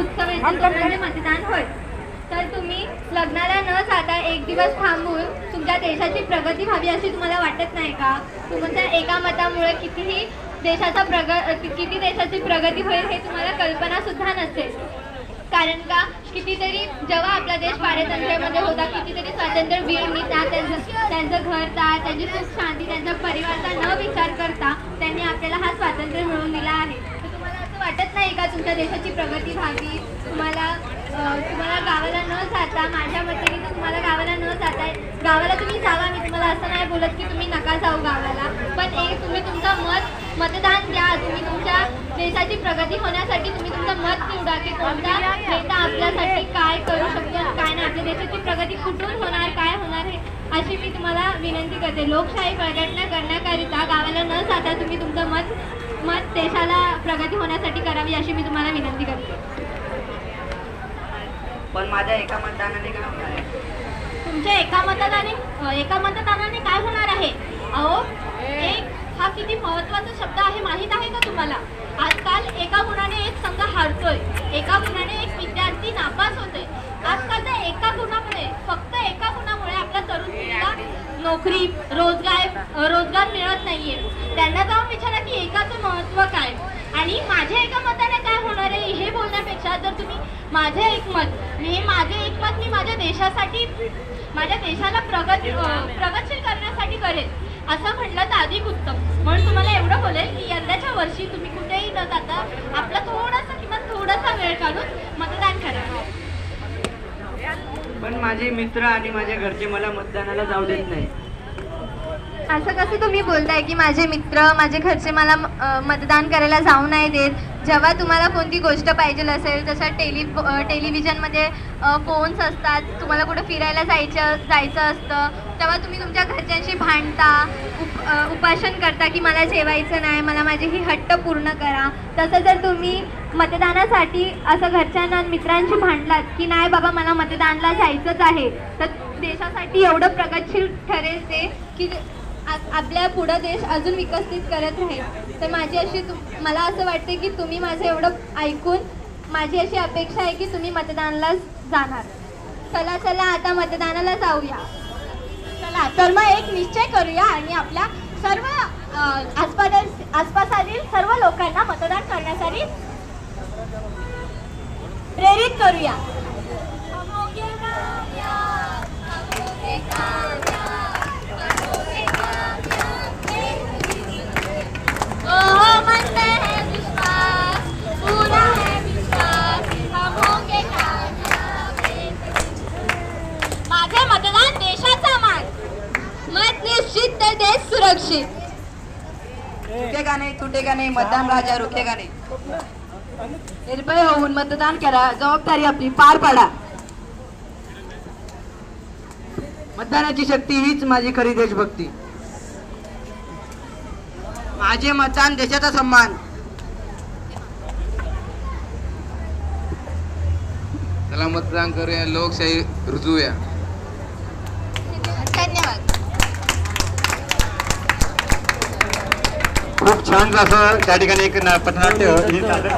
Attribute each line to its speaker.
Speaker 1: उत्सव येतो तो म्हणजे मतदान होय. तर तुम्ही लग्नाला न जाता एक दिवस थांबून तुमच्या देशाची प्रगती व्हावी अशी तुम्हाला वाटत नाही का? तुमच्या एका मतामुळे कितीही देशाचा प्रग किती देशाची प्रगती होईल हे तुम्हाला कल्पना सुद्धा नसेल. कारण का कितीतरी जेव्हा आपला देश पारतंत्र्यामध्ये होता कितीतरी स्वातंत्र्यवीर नेता त्यांचं त्यांचं घरचा त्यांची सुख शांती त्यांच्या परिवाराचा न विचार करता त्यांनी आपल्याला हा स्वातंत्र्य मिळवून दिला आहे तर तुम्हाला असं वाटत नाही का तुमच्या देशाची प्रगती व्हावी. तुम्हाला तुम्हाला गावाला न जाता माझ्या मते तुम्हाला गावाला न जाता गावाला तुम्ही जावा मी तुम्हाला असं नाही बोलत की तुम्ही नका जाऊ गावाला. पण एक तुम्ही तुमचं मत मतदान द्या. तुम्ही तुमच्या देशाची प्रगती होण्यासाठी तुम्ही तुमचं मत निवडा की कोणता नेता आपल्यासाठी काय करू शकतो काय नाही. आपल्या देशाची प्रगती कुठून होणार काय होणार हे अशी मी तुम्हाला विनंती करते. लोकशाही प्रगटना करण्याकरिता गावाला न जाता तुम्ही तुमचं मत मत देशाला प्रगती होण्यासाठी करावी अशी मी तुम्हाला विनंती करते.
Speaker 2: पण माझ्या एका मतदानाने काय होणार आहे?
Speaker 1: तुमच्या एका मतदानाने एका मतदानाने काय होणार आहे अहो एक हा किती महत्त्वाचा शब्द आहे माहीत आहे का तुम्हाला आजकाल एका गुणाने एक संघ हारतोय एका गुणाने एक विद्यार्थी नापास होतोय आजकाल त्या एका गुणामुळे फक्त एका गुणामुळे आपल्या तरुण पिढीला नोकरी रोजगार रोजगार मिळत नाहीये. त्यांना जाऊन विचारा की एकाचं महत्त्व काय? आणि माझ्या एका मताने काय होणार आहे हे बोलण्यापेक्षा जर तुम्ही माझे एक मत माझे एक मत मी माझ्या देशासाठी माझ्या देशाला प्रगत प्रगतशील करण्यासाठी करेल असं म्हटलं तर अधिक उत्तम. म्हणून तुम्हाला एवढं बोलेल की यंदाच्या वर्षी तुम्ही कुठेही न जाता आपला थोडासा किमान थोडासा वेळ काढून मतदान करा.
Speaker 2: पण माझे मित्र आणि माझ्या घरचे मला मतदानाला जाऊ देत नाही
Speaker 1: असं कसं तुम्ही बोलताय की माझे मित्र माझे घरचे मला अ, मतदान करायला जाऊ नाही देत? जेव्हा तुम्हाला कोणती गोष्ट पाहिजे असेल जसं टेली टेलिव्हिजनमध्ये फोन्स असतात तुम्हाला कुठं फिरायला जायचं जायचं असतं तेव्हा तुम्ही तुमच्या घरच्यांशी भांडता उप अ, उपासन करता की मला जेवायचं नाही मला माझी ही हट्ट पूर्ण करा. तसं जर तुम्ही मतदानासाठी असं घरच्यांना आणि मित्रांशी भांडलात की नाही बाबा मला मतदानला जायचंच आहे तर देशासाठी एवढं प्रगतशील ठरेल ते की आपल्या पुढं देश अजून विकसित करत राहील. तर माझी अशी मला असं वाटते की तुम्ही माझं एवढं ऐकून माझी अशी अपेक्षा आहे की तुम्ही मतदानाला जाणार. चला चला आता मतदानाला जाऊया. चला तर मग एक निश्चय करूया आणि आपल्या सर्व आसपास आसपासातील सर्व लोकांना मतदान करण्यासाठी प्रेरित करूया ओहो मनते है विश्वास पूरा है विश्वास हम होंगे कामयाब माझे मतदान देशाचा मान मत निश्चित तर सुरक्षित
Speaker 2: रुकेगा नाही तुटेगा नाही मतदान राजा रुकेगा नाही.
Speaker 3: निर्भय होऊन मतदान करा जबाबदारी आपली पार पाडा.
Speaker 2: मतदानाची शक्ती हीच माझी खरी देशभक्ती. माझे मतदान देशाचा सन्मान.
Speaker 4: चला मतदान करूया लोकशाही रुजवूया.
Speaker 1: धन्यवाद.
Speaker 5: छान असं त्या ठिकाणी एक ना- पथनाट्य हे सादर